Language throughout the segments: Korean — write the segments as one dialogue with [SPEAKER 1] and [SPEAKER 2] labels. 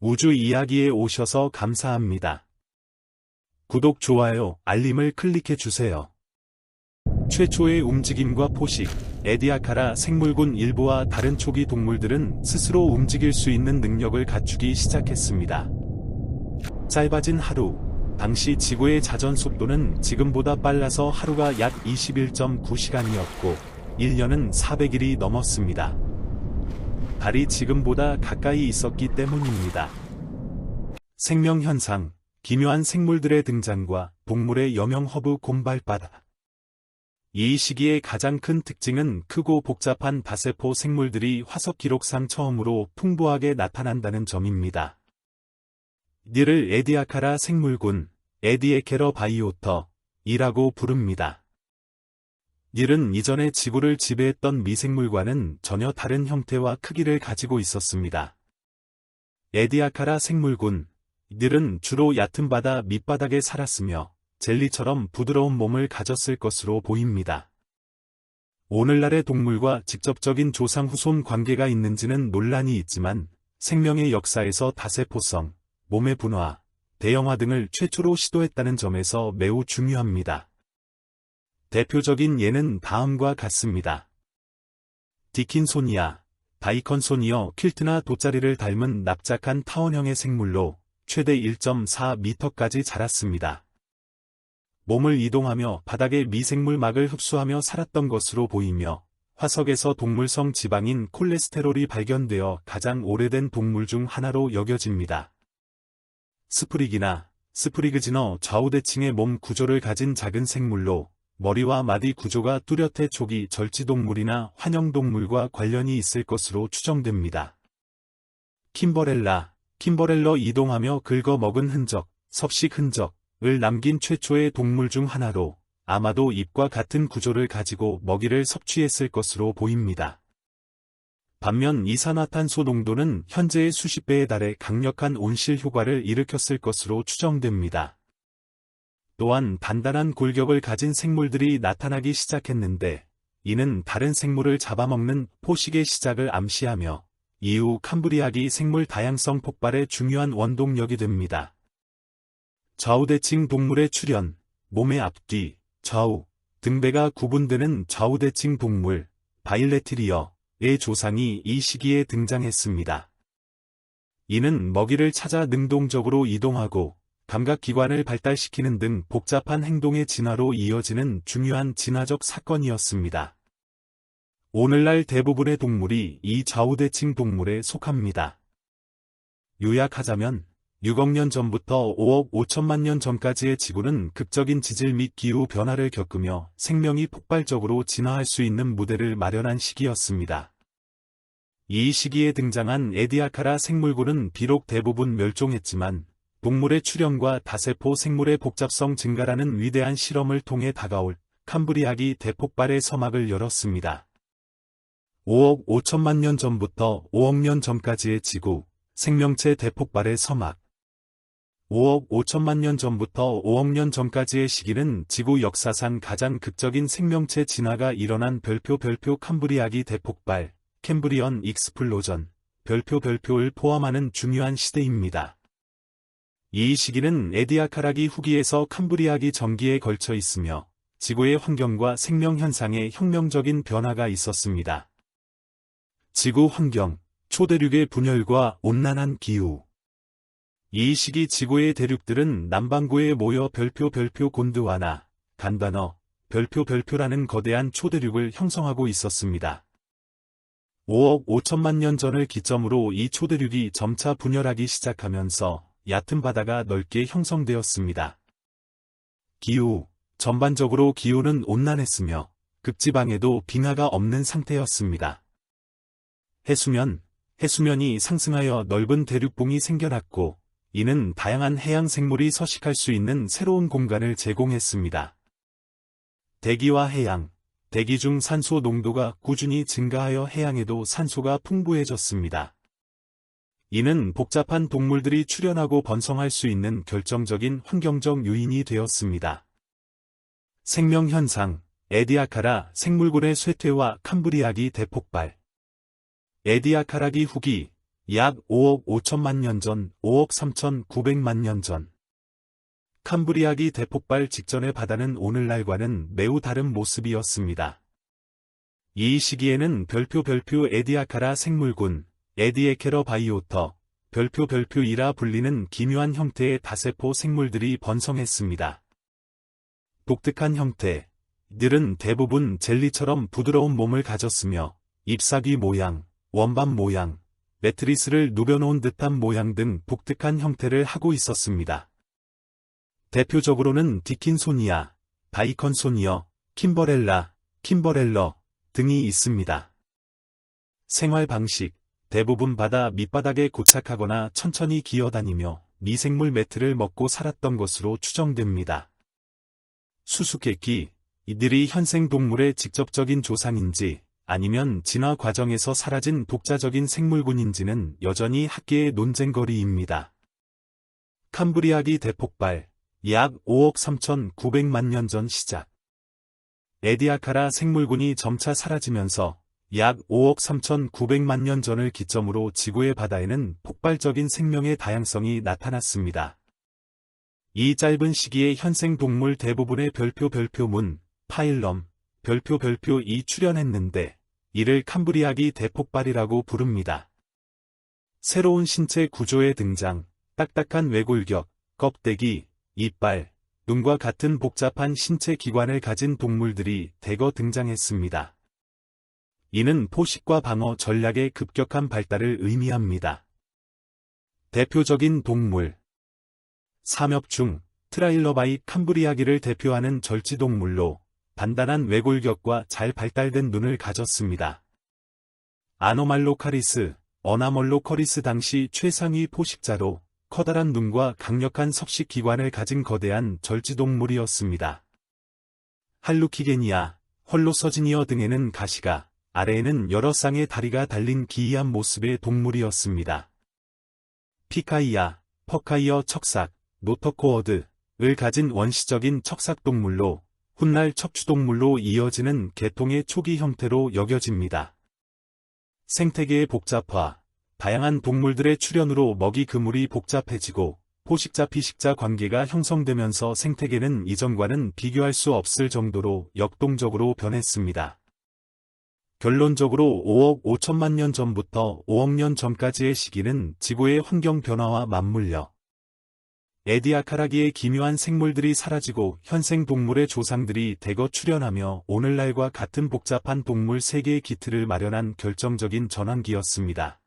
[SPEAKER 1] 우주 이야기에 오셔서 감사합니다. 구독, 좋아요, 알림을 클릭해 주세요. 최초의 움직임과 포식, 에디아카라 생물군 일부와 다른 초기 동물들은 스스로 움직일 수 있는 능력을 갖추기 시작했습니다. 짧아진 하루, 당시 지구의 자전 속도는 지금보다 빨라서 하루가 약 21.9시간이었고, 1년은 400일이 넘었습니다. 달이 지금보다 가까이 있었기 때문입니다. 생명현상, 기묘한 생물들의 등장과 동물의 여명 허브 곰발바다. 이 시기의 가장 큰 특징은 크고 복잡한 다세포 생물들이 화석 기록상 처음으로 풍부하게 나타난다는 점입니다. 이를 에디아카라 생물군, 에디에케러 바이오터, 이라고 부릅니다. 이는 이전에 지구를 지배했던 미생물과는 전혀 다른 형태와 크기를 가지고 있었습니다. 에디아카라 생물군, 이들은 주로 얕은 바다 밑바닥에 살았으며 젤리처럼 부드러운 몸을 가졌을 것으로 보입니다. 오늘날의 동물과 직접적인 조상 후손 관계가 있는지는 논란이 있지만 생명의 역사에서 다세포성, 몸의 분화, 대형화 등을 최초로 시도했다는 점에서 매우 중요합니다. 대표적인 예는 다음과 같습니다. 디킨소니아, 다이컨소니어 퀼트나 돗자리를 닮은 납작한 타원형의 생물로 최대 1.4m까지 자랐습니다. 몸을 이동하며 바닥의 미생물막을 흡수하며 살았던 것으로 보이며 화석에서 동물성 지방인 콜레스테롤이 발견되어 가장 오래된 동물 중 하나로 여겨집니다. 스프리기나 스프리그지너 좌우대칭의 몸 구조를 가진 작은 생물로 머리와 마디 구조가 뚜렷해 초기 절지동물이나 환영동물과 관련이 있을 것으로 추정됩니다. 킴버렐라, 킴버렐러 이동하며 긁어먹은 흔적, 섭식 흔적을 남긴 최초의 동물 중 하나로 아마도 잎과 같은 구조를 가지고 먹이를 섭취했을 것으로 보입니다. 반면 이산화탄소 농도는 현재의 수십 배에 달해 강력한 온실 효과를 일으켰을 것으로 추정됩니다. 또한 단단한 골격을 가진 생물들이 나타나기 시작했는데 이는 다른 생물을 잡아먹는 포식의 시작을 암시하며 이후 캄브리아기 생물 다양성 폭발의 중요한 원동력이 됩니다. 좌우대칭 동물의 출현, 몸의 앞뒤, 좌우, 등배가 구분되는 좌우대칭 동물, 바일레티리어의 조상이 이 시기에 등장했습니다. 이는 먹이를 찾아 능동적으로 이동하고 감각기관을 발달시키는 등 복잡한 행동의 진화로 이어지는 중요한 진화적 사건이었습니다. 오늘날 대부분의 동물이 이 좌우대칭 동물에 속합니다. 요약하자면 6억 년 전부터 5억 5천만 년 전까지의 지구는 극적인 지질 및 기후 변화를 겪으며 생명이 폭발적으로 진화할 수 있는 무대를 마련한 시기였습니다. 이 시기에 등장한 에디아카라 생물군은 비록 대부분 멸종했지만 동물의 출현과 다세포 생물의 복잡성 증가라는 위대한 실험을 통해 다가올 캄브리아기 대폭발의 서막을 열었습니다. 5억 5천만 년 전부터 5억 년 전까지의 지구, 생명체 대폭발의 서막. 5억 5천만 년 전부터 5억 년 전까지의 시기는 지구 역사상 가장 극적인 생명체 진화가 일어난 별표 별표 캄브리아기 대폭발, 캠브리언 익스플로전, 별표 별표를 포함하는 중요한 시대입니다. 이 시기는 에디아카라기 후기에서 캄브리아기 전기에 걸쳐 있으며 지구의 환경과 생명 현상에 혁명적인 변화가 있었습니다. 지구 환경, 초대륙의 분열과 온난한 기후. 이 시기 지구의 대륙들은 남반구에 모여 별표 별표 곤드와나, 간단어, 별표 별표라는 거대한 초대륙을 형성하고 있었습니다. 5억 5천만 년 전을 기점으로 이 초대륙이 점차 분열하기 시작하면서 얕은 바다가 넓게 형성되었습니다. 기후, 전반적으로 기후는 온난했으며 극지방에도 빙하가 없는 상태였습니다. 해수면, 해수면이 상승하여 넓은 대륙봉이 생겨났고 이는 다양한 해양 생물이 서식할 수 있는 새로운 공간을 제공했습니다. 대기와 해양, 대기 중 산소 농도가 꾸준히 증가하여 해양에도 산소가 풍부해졌습니다. 이는 복잡한 동물들이 출현하고 번성할 수 있는 결정적인 환경적 요인이 되었습니다. 생명현상, 에디아카라 생물군의 쇠퇴와 캄브리아기 대폭발 에디아카라기 후기, 약 5억 5천만 년 전, 5억 3천 9백만 년 전. 캄브리아기 대폭발 직전의 바다는 오늘날과는 매우 다른 모습이었습니다. 이 시기에는 별표 별표 에디아카라 생물군, 에디에케러 바이오터, 별표 별표이라 불리는 기묘한 형태의 다세포 생물들이 번성했습니다. 독특한 형태, 들은 대부분 젤리처럼 부드러운 몸을 가졌으며 잎사귀 모양, 원반 모양, 매트리스를 누벼놓은 듯한 모양 등 독특한 형태를 하고 있었습니다. 대표적으로는 디킨소니아, 바이컨소니어, 킴버렐라, 킴버렐러 등이 있습니다. 생활 방식, 대부분 바다 밑바닥에 고착하거나 천천히 기어다니며 미생물 매트를 먹고 살았던 것으로 추정됩니다. 수수께끼, 이들이 현생 동물의 직접적인 조상인지 아니면 진화 과정에서 사라진 독자적인 생물군인지는 여전히 학계의 논쟁거리입니다. 캄브리아기 대폭발, 약 5억 3천9백만 년 전 시작. 에디아카라 생물군이 점차 사라지면서 약 5억 3천9백만 년 전을 기점으로 지구의 바다에는 폭발적인 생명의 다양성이 나타났습니다. 이 짧은 시기에 현생 동물 대부분의 별표 별표 문, 파일럼, 별표 별표 이 출현했는데 이를 캄브리아기 대폭발이라고 부릅니다. 새로운 신체 구조의 등장, 딱딱한 외골격, 껍데기, 이빨, 눈과 같은 복잡한 신체 기관을 가진 동물들이 대거 등장했습니다. 이는 포식과 방어 전략의 급격한 발달을 의미합니다. 대표적인 동물 삼엽 중 트라일러바이 캄브리아기를 대표하는 절지동물로 단단한 외골격과 잘 발달된 눈을 가졌습니다. 아노말로카리스, 어나멀로커리스 당시 최상위 포식자로 커다란 눈과 강력한 섭식 기관을 가진 거대한 절지동물이었습니다. 할루키게니아, 헐로서지니어 등에는 가시가, 아래에는 여러 쌍의 다리가 달린 기이한 모습의 동물이었습니다. 피카이아, 퍼카이어 척삭, 노터코어드을 가진 원시적인 척삭동물로 훗날 척추동물로 이어지는 계통의 초기 형태로 여겨집니다. 생태계의 복잡화, 다양한 동물들의 출현으로 먹이 그물이 복잡해지고 포식자 피식자 관계가 형성되면서 생태계는 이전과는 비교할 수 없을 정도로 역동적으로 변했습니다. 결론적으로 5억 5천만 년 전부터 5억 년 전까지의 시기는 지구의 환경 변화와 맞물려 에디아카라기의 기묘한 생물들이 사라지고 현생 동물의 조상들이 대거 출현하며 오늘날과 같은 복잡한 동물 세계의 기틀을 마련한 결정적인 전환기였습니다.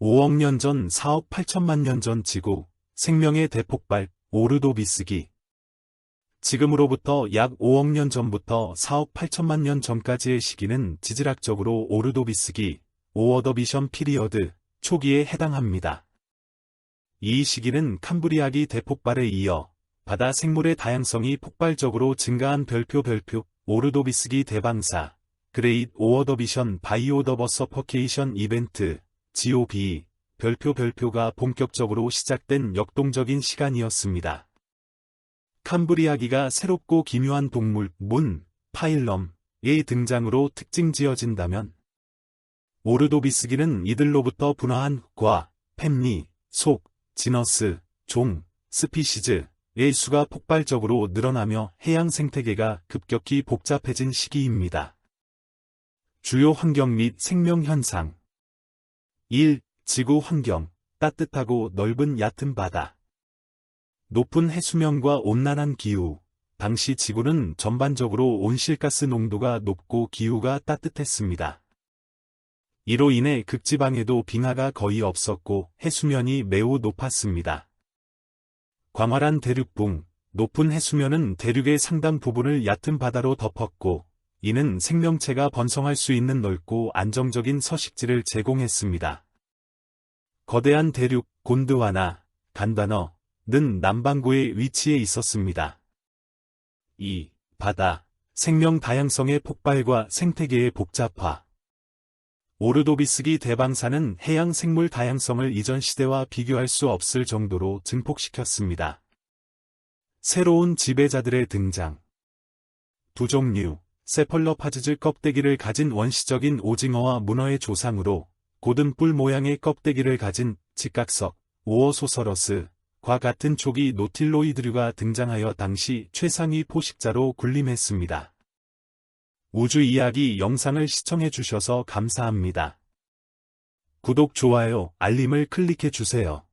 [SPEAKER 1] 5억 년 전 4억 8천만 년 전 지구, 생명의 대폭발, 오르도비스기. 지금으로부터 약 5억 년 전부터 4억 8천만 년 전까지의 시기는 지질학적으로 오르도비스기, 오어더비션 피리어드, 초기에 해당합니다. 이 시기는 캄브리아기 대폭발에 이어 바다 생물의 다양성이 폭발적으로 증가한 별표 별표, 오르도비스기 대방사, 그레이트 오어더비션 바이오더버서퍼케이션 이벤트, GOB, 별표 별표가 본격적으로 시작된 역동적인 시간이었습니다. 캄브리아기가 새롭고 기묘한 동물, 문, 파일럼의 등장으로 특징 지어진다면 오르도비스기는 이들로부터 분화한 과, 팹리, 속, 지너스, 종, 스피시즈의 수가 폭발적으로 늘어나며 해양 생태계가 급격히 복잡해진 시기입니다. 주요 환경 및 생명 현상 1. 지구 환경, 따뜻하고 넓은 얕은 바다. 높은 해수면과 온난한 기후. 당시 지구는 전반적으로 온실가스 농도가 높고 기후가 따뜻했습니다. 이로 인해 극지방에도 빙하가 거의 없었고 해수면이 매우 높았습니다. 광활한 대륙붕, 높은 해수면은 대륙의 상당 부분을 얕은 바다로 덮었고 이는 생명체가 번성할 수 있는 넓고 안정적인 서식지를 제공했습니다. 거대한 대륙 곤드와나, 간단어 는 남반구에 위치해 있었습니다. 2. 바다, 생명 다양성의 폭발과 생태계의 복잡화 오르도비스기 대방사는 해양 생물 다양성을 이전 시대와 비교할 수 없을 정도로 증폭시켰습니다. 새로운 지배자들의 등장 두 종류, 세펄러파즈즈 껍데기를 가진 원시적인 오징어와 문어의 조상으로 고든 뿔 모양의 껍데기를 가진 직각석, 오어소서러스 과 같은 초기 노틸로이드류가 등장하여 당시 최상위 포식자로 군림했습니다. 우주 이야기 영상을 시청해 주셔서 감사합니다. 구독, 좋아요, 알림을 클릭해 주세요.